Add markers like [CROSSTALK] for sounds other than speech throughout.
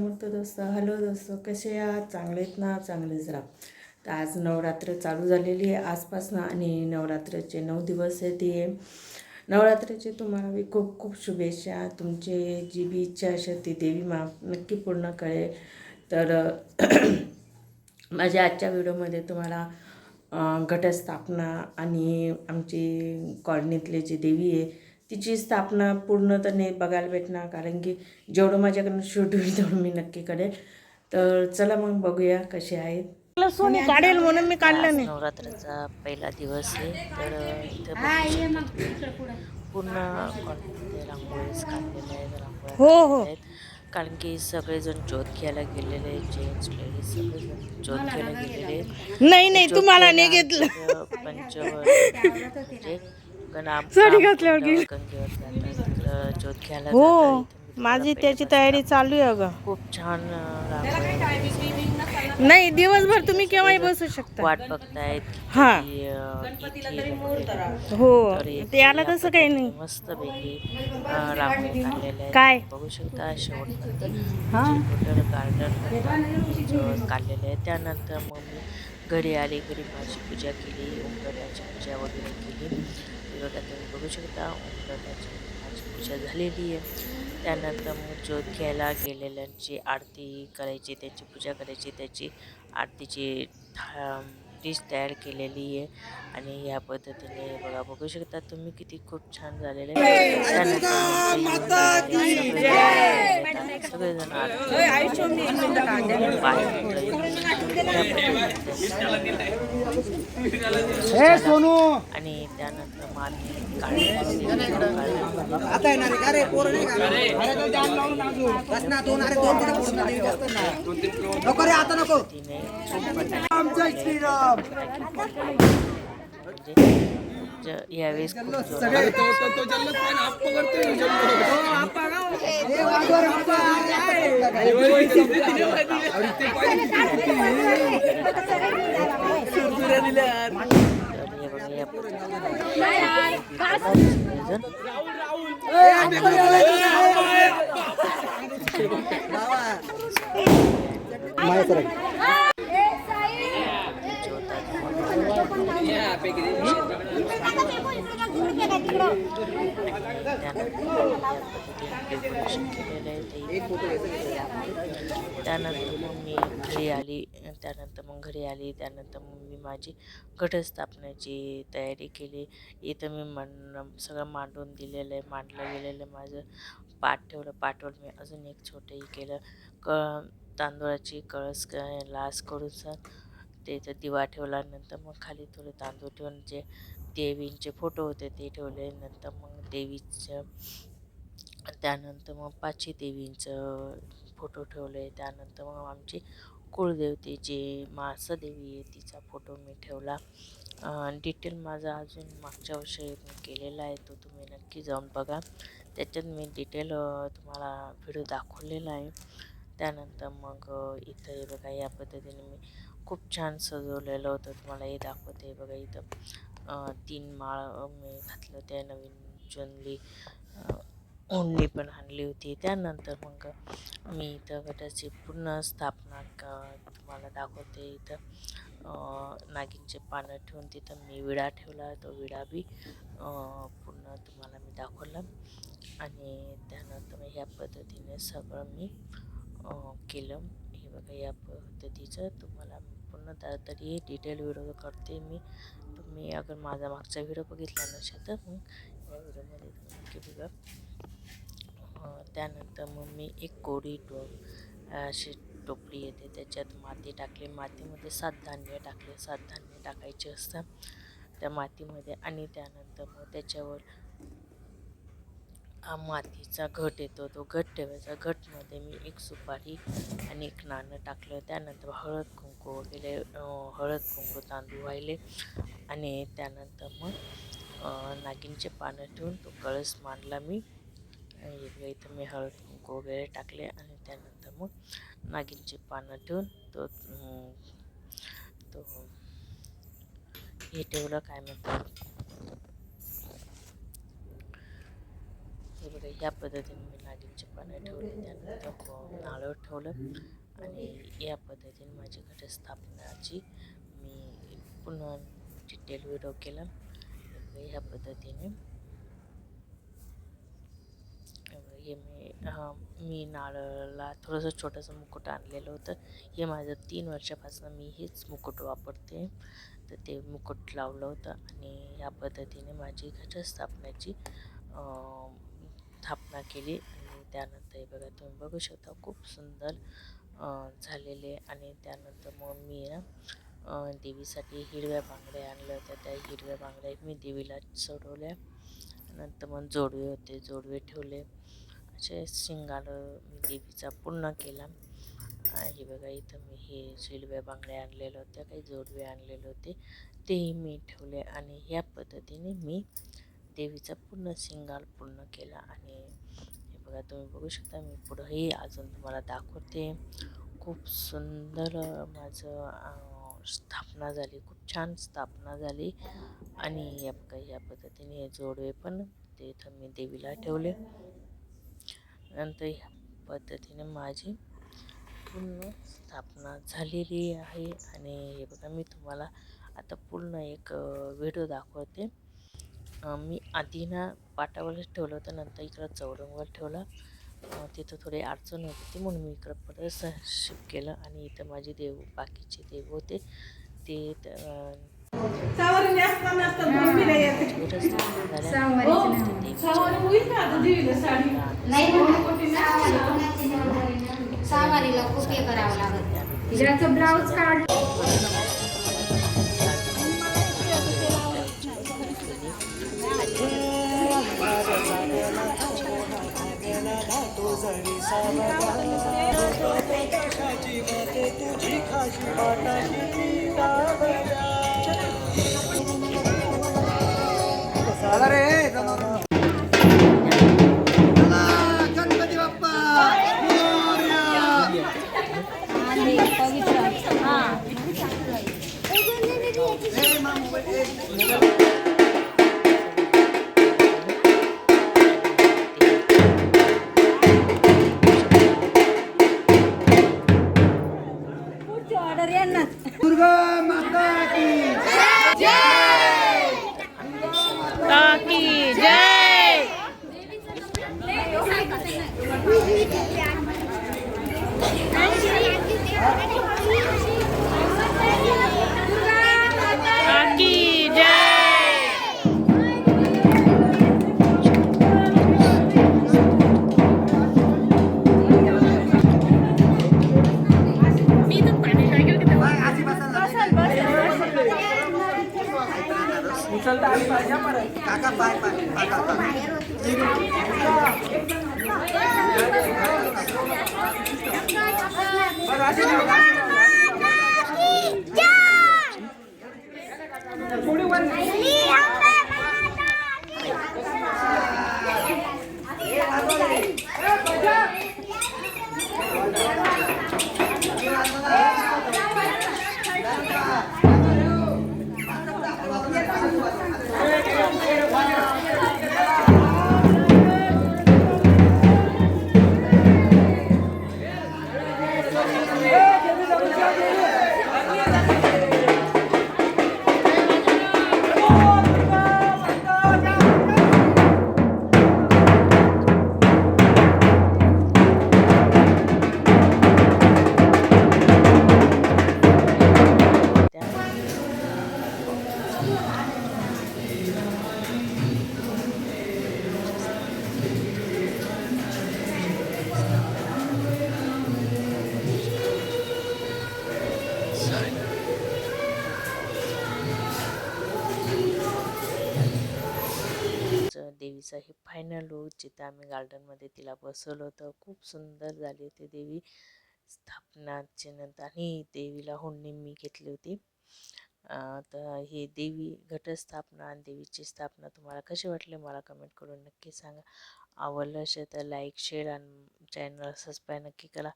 समर्थ दोस्त हॅलो दोस्त कसे आहात? चांगलेत ना? चांगलेच राहा तर आज नवरात्र चालू झालेली आहे आजपासून आणि नवरात्रचे नऊ दिवस आहे ते. नवरात्रीचे तुम्हाला बी खूप खूप शुभेच्छा. तुमचे जी बी इच्छा असेल ती देवी मा नक्की पूर्ण करेल. तर [CLEARS THROAT] माझ्या आजच्या व्हिडिओमध्ये तुम्हाला घटस्थापना आणि आमची कॉलनीतले जी देवी आहे तिची स्थापना पूर्ण तर नाही बघायला भेटणार कारण की जेवढं माझ्याकडनं शूट होईल तेवढं मी नक्की करेल. तर चला मग बघूया कसे आहेत सोनी काढेल म्हणून मी काढलं नाही. नवरात्राचा पहिला दिवस आहे. तर पूर्ण रांगोळीच आहेत रांगोळ्या हो, हो. कारण की सगळेजण ज्योत घ्यायला गेलेले आहेत जेंट्स लेडीज सगळेजण ज्योत घ्यायला गेलेले आहेत. नाही नाही तुम्हाला नाही घेतलं. [LAUGHS] पंचवर गणा साडी घातल्यावर गेली. हो माझी त्याची तयारी चालू आहे अगं. खूप छान नाही दिवसभर तुम्ही केव्हाही बसू शकता. वाट बघतायत हा. हो. ते आला तसं काही नाही. काढलेल्या आहेत. काय? बघू शकता शेवटपर्यंत गार्डन काढलेले आहे. त्यानंतर मग मी घरी आले घरी माझी पूजा केली ओंकाराची पूजा वगैरे केली. हे तुम्ही बघू शकता. ओंकाराची माझी पूजा झालेली आहे. त्यानंतर मग ज्योत घ्यायला गेलेल्यांची आरती करायची त्याची पूजा करायची त्याची आरतीची था- डिश तयार केलेली आहे. आणि या पद्धतीने बघा बघू शकता तुम्ही किती खूप छान झालेले आहे. त्यानंतर सगळेजण आणि त्यानंतर काढली आता. नको रे आता नको. तिने जय श्रीराम. म्हणजे यावेळेस खूप जोरात हे वाजवा रे बाबा. तर हे बघा या पद्धतीने डेकोरेशन केलेलं आहे ते त्यानंतर मग मी घरी आली त्यानंतर मग घरी आली त्यानंतर मग मी माझी घटस्थापनेची तयारी केली. इथं मी मांड सगळं मांडून दिलेलं आहे मांडलं गेलेलं आहे. माझं पाठ ठेवलं पाठवलं मी अजून एक छोटंही केलं. क तांदूळाची कळस लास करून सर ते दिवा ठेवला नंतर मग खाली थोडे तांदूळ ठेवून जे देवींचे फोटो होते ते ठेवले नंतर मग देवीचं त्यानंतर मग पाचही देवींचं फोटो ठेवले. त्यानंतर मग आमची कुळदेवते जे मासदेवी आहे तिचा फोटो मी ठेवला. डिटेल माझा अजून मागच्या वर्षी मी केलेला आहे तो तुम्ही नक्की जाऊन बघा. त्याच्यात मी डिटेल तुम्हाला व्हिडिओ दाखवलेला आहे. त्यानंतर मग अ, इथं बघा या पद्धतीने मी खूप छान सजवलेलं होतं. तुम्हाला हे दाखवते बघा इथं. तीन माळ मी घातलं त्या नवीन चुनली. ओंडली पण आणली होती. त्यानंतर मग मी इथं गटाची पूर्ण स्थापना तुम्हाला दाखवते इथं. नागिनचे पानं ठेवून तिथं मी विडा ठेवला. तो विडा बी पूर्ण तुम्हाला मी दाखवला. आणि त्यानंतर ह्या पद्धतीने सगळं मी केलं. बघा या पद्धतीचं तुम्हाला पूर्ण त्या तरी डिटेल व्हिडिओ करते मी. तुम्ही अगर माझा मागचा व्हिडिओ बघितला नसेल तर मग या व्हिडिओमध्ये नक्की बघा. त्यानंतर मग मी एक कोडी टोप अशी टोपली येते. त्याच्यात माती टाकली. मातीमध्ये सात धान्य टाकले. सात धान्य टाकायचे असतात त्या मातीमध्ये आणि त्यानंतर मग त्याच्यावर हा मातीचा घट येतो. तो घट ठेवायचा. घटमध्ये मी एक सुपारी आणि एक नाणं टाकलं. त्यानंतर हळद कुंकू वगैरे हळद कुंकू तांदूळ वाहिले आणि त्यानंतर मग नागिनचे पानं ठेवून तो कळस मांडला मी. आणि इथं मी हळद कुंकू वगैरे टाकले. आणि त्यानंतर मग नागिनचे पानं ठेवून तो तो हे ठेवलं. काय म्हणतात हे बघा ह्या पद्धतीने मी नागिनचे पानं ठेवले. त्यानंतर प- नारळ ठेवलं आणि या पद्धतीने माझी घटस्थापनाची मी पुन्हा डिटेल व्हिडिओ केला. ह्या पद्धतीने हे मी मी नारळाला थोडंसं छोटंसं मुकुट आणलेलं होतं. हे माझं तीन वर्षापासून मी हेच मुकुट वापरते. तर ते मुकुट लावलं होतं आणि ह्या पद्धतीने माझी घटस्थापनाची स्थापना केली आणि त्यानंतर हे बघा तुम्ही बघू शकता खूप सुंदर झालेले आणि त्यानंतर मग मी ना देवीसाठी हिरव्या बांगड्या आणल्या होत्या. त्या हिरव्या बांगड्या मी देवीला चढवल्या नंतर मग जोडवे होते जोडवे ठेवले. असे शिंगार मी देवीचा पूर्ण केला. हे बघा इथं मी हे हिरव्या बांगड्या आणलेल्या होत्या काही जोडवे आणलेले होते. तेही मी ठेवले आणि ह्या पद्धतीने मी देवीचा पूर्ण सिंगाल पूर्ण केला आणि हे बघा तुम्ही बघू शकता मी पुढंही अजून तुम्हाला दाखवते. खूप सुंदर माझं स्थापना झाली खूप छान स्थापना झाली. आणि या बघा या पद्धतीने हे जोडवे पण ते इथं मी देवीला ठेवले. नंतर ह्या पद्धतीने माझी पूर्ण स्थापना झालेली आहे. आणि हे बघा मी तुम्हाला आता पूर्ण एक व्हिडिओ दाखवते. मी आधी ना पाटावरच ठेवलं होतं नंतर इकडं चौरंगवर ठेवलं. तिथं थोडी अडचण होत होती म्हणून मी इकडं परत शिफ्ट केलं आणि इथं माझे देव बाकीचे देव होते ते त- खूप हे. करावं लागत तुझी खाशी चला काकी जय बाय, बाय बाय बाय, काका च- देवीचं हे फायनल लुक जिथं आम्ही गार्डनमध्ये तिला बसवलं होतं. खूप सुंदर झाली होती देवी स्थापनाच्या नंतर. आणि देवीला हुंडी मी घेतली होती. तर हे देवी घटस्थापना आणि देवीची स्थापना तुम्हाला कशी वाटली मला कमेंट करून नक्की सांगा. आवडलं असेल तर लाईक शेअर आणि चॅनल सबस्क्राईब नक्की करा.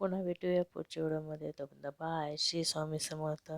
पुन्हा भेटूया पुढच्या व्हिडिओमध्ये. तर बाय श्री स्वामी समर्थ.